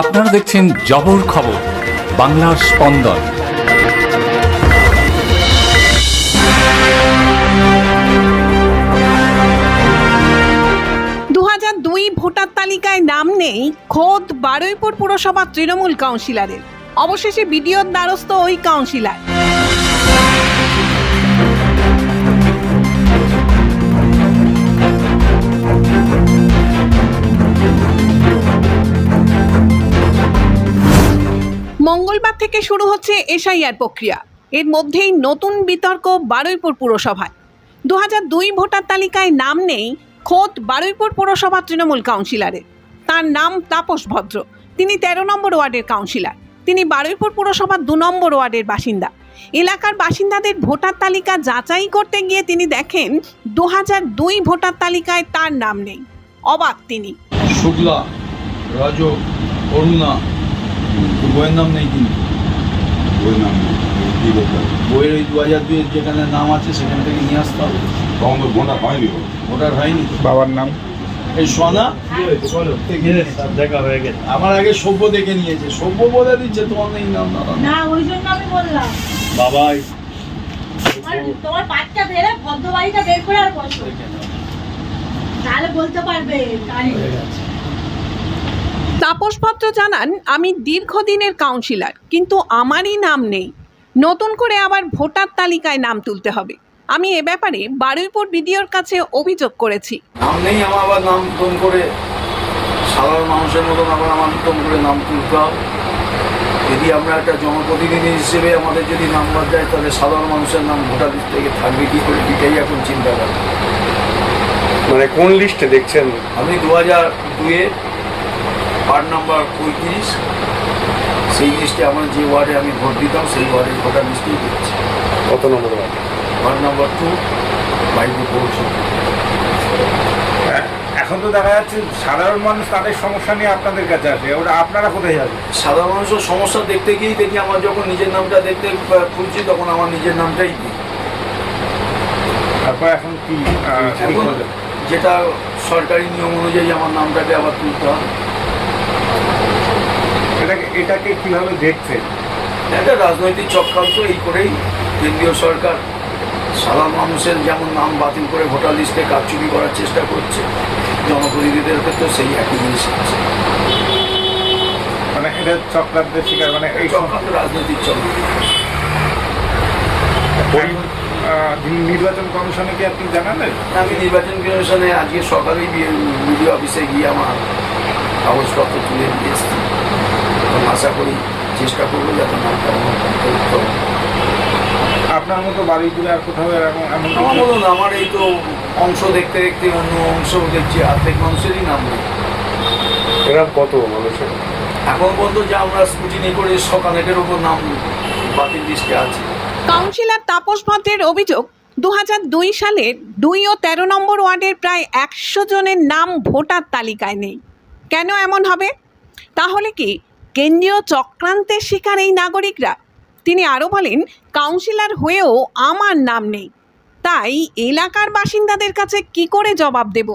আপনারা দেখছেন জবর খবর, বাংলার স্পন্দন। দুই ভোটার তালিকায় নাম নেই খোদ বারুইপুর পুরসভা তৃণমূল কাউন্সিলরের। অবশেষে বিডিওর দ্বারস্থ ওই কাউন্সিলর। মঙ্গলবার থেকে শুরু হচ্ছে এসআইআর প্রক্রিয়া। এর মধ্যেই নতুন বিতর্ক বারুইপুর পুরসভায়। দু হাজার দুই ভোটার তালিকায় নাম নেই খোদ বারুইপুর পুরসভা তৃণমূল কাউন্সিলরের তার নাম তাপস ভদ্র। তিনি তেরো নম্বর ওয়ার্ডের কাউন্সিলর। তিনি বারুইপুর পুরসভার দু নম্বর ওয়ার্ডের বাসিন্দা। এলাকার বাসিন্দাদের ভোটার তালিকা যাচাই করতে গিয়ে তিনি দেখেন দু হাজার দুই ভোটার তালিকায় তার নাম নেই। অবাক তিনি। শুক্লা, রাজক, অরুণা বইয়ের নাম নেই কিন্তু বই নাম নেই। কি করতে হবে? বইয়ের ওই দু হাজার দুইয়ের যেখানে নাম আছে সেখান থেকে নিয়ে আসতে হবে। তখন তো ভোটার হয়নি। ওটার হয়নি বাবার নাম? এই সোনা? দেখা হয়ে গেছে। আমার আগে সভ্য দেখে নিয়েছে। সভ্য বলে দিচ্ছে তোমার নেই নাম না ওই জন্য আমি বললাম। বাবাই। তোমার তোমার পাটটা বেড়ে ভদ্র বাড়িটা বের করে আর বসো। তাহলে বলতে পারবে তাই তাপস ভদ্র জানান আমি দীর্ঘদিনের কাউন্সিলর কিন্তু আমারই নাম নেই। নতুন করে আবার ভোটার তালিকায় নাম তুলতে হবে। আমি এ ব্যাপারে বারুইপুর বিডিওর কাছে অভিযোগ করেছি। নাম নেই আমার আবার নাম নতুন করে সাধারণ মানুষের মতন আবার আমার নতুন করে নাম তুলতে হবে। যদি আমরা একটা জনপ্রতিনিধি হিসেবে আমাদের যদি নাম্বার দেয় তাহলে সাধারণ মানুষের নাম ভোটার লিস্ট থেকে থাকবে কি করে এটাই এখন চিন্তা করা মানে কোন লিস্টে দেখছেন? আমি দু হাজার দুয়ে ওয়ার্ড নাম্বার পঁয়ত্রিশ সেই লিস্টে আমার যে ওয়ার্ডে আমি ভোট দিতাম সেই ওয়ার্ডের ভোটার লিস্টেই দিচ্ছি কত নম্বর ওয়ার্ড? ওয়ার্ড নাম্বার টু বাইরে পৌরসভা এখন তো দেখা যাচ্ছে সাধারণ মানুষ তাদের সমস্যা নিয়ে আপনাদের কাছে আসে। ওটা আপনারা কোথায় যাবেন? সাধারণ মানুষের সমস্যা দেখতে গিয়েই দেখি আমার যখন নিজের নামটা দেখতে খুঁজছি তখন আমার নিজের নামটাই দিই তারপর এখন কি? যেটা সরকারি নিয়ম অনুযায়ী আমার নামটাকে আবার তুলতে হবে এটাকে এটাকে কীভাবে দেখছেন একটা রাজনৈতিক চক্রান্ত এই করেই কেন্দ্রীয় সরকার সাধারণ মানুষের যেমন নাম বাতিল করে ভোটার লিস্টে কারচুপি করার চেষ্টা করছে জনপ্রতিনিধিদের ক্ষেত্রে সেই একই জিনিস আছে। মানে এটা চক্রান্তের শিকার মানে এই চক্রান্ত রাজনৈতিক চক্রান্ত নির্বাচন কমিশনে কি আপনি জানালেন আমি নির্বাচন কমিশনে আজকে সকালেই বিডিও অফিসে গিয়ে আমার কাগজপত্র তুলে এসছি এবং আশা করি চেষ্টা করব যাতে নামটা অন্তর্ভুক্ত আপনার মতো বাড়িগুলো আর কোথাও এরকম এমন আমার মতন আমার এই তো অংশ দেখতে দেখতে অন্য অংশ দেখছি অর্ধেক মানুষেরই নাম নেই। এরকম কত মানুষের? এখন পর্যন্ত যা আমরা স্কুটিনি করে সকালের ওপর নাম বাতিল লিস্টে আছে। কাউন্সিলর তাপস ভদ্রের অভিযোগ দু দুই সালের দুই ও তেরো নম্বর ওয়ার্ডের প্রায় একশো জনের নাম ভোটার তালিকায় নেই। কেন এমন হবে? তাহলে কি কেন্দ্রীয় চক্রান্তের শিকার এই নাগরিকরা? তিনি আরও বলেন, কাউন্সিলর হয়েও আমার নাম নেই। তাই এলাকার বাসিন্দাদের কাছে কি করে জবাব দেব?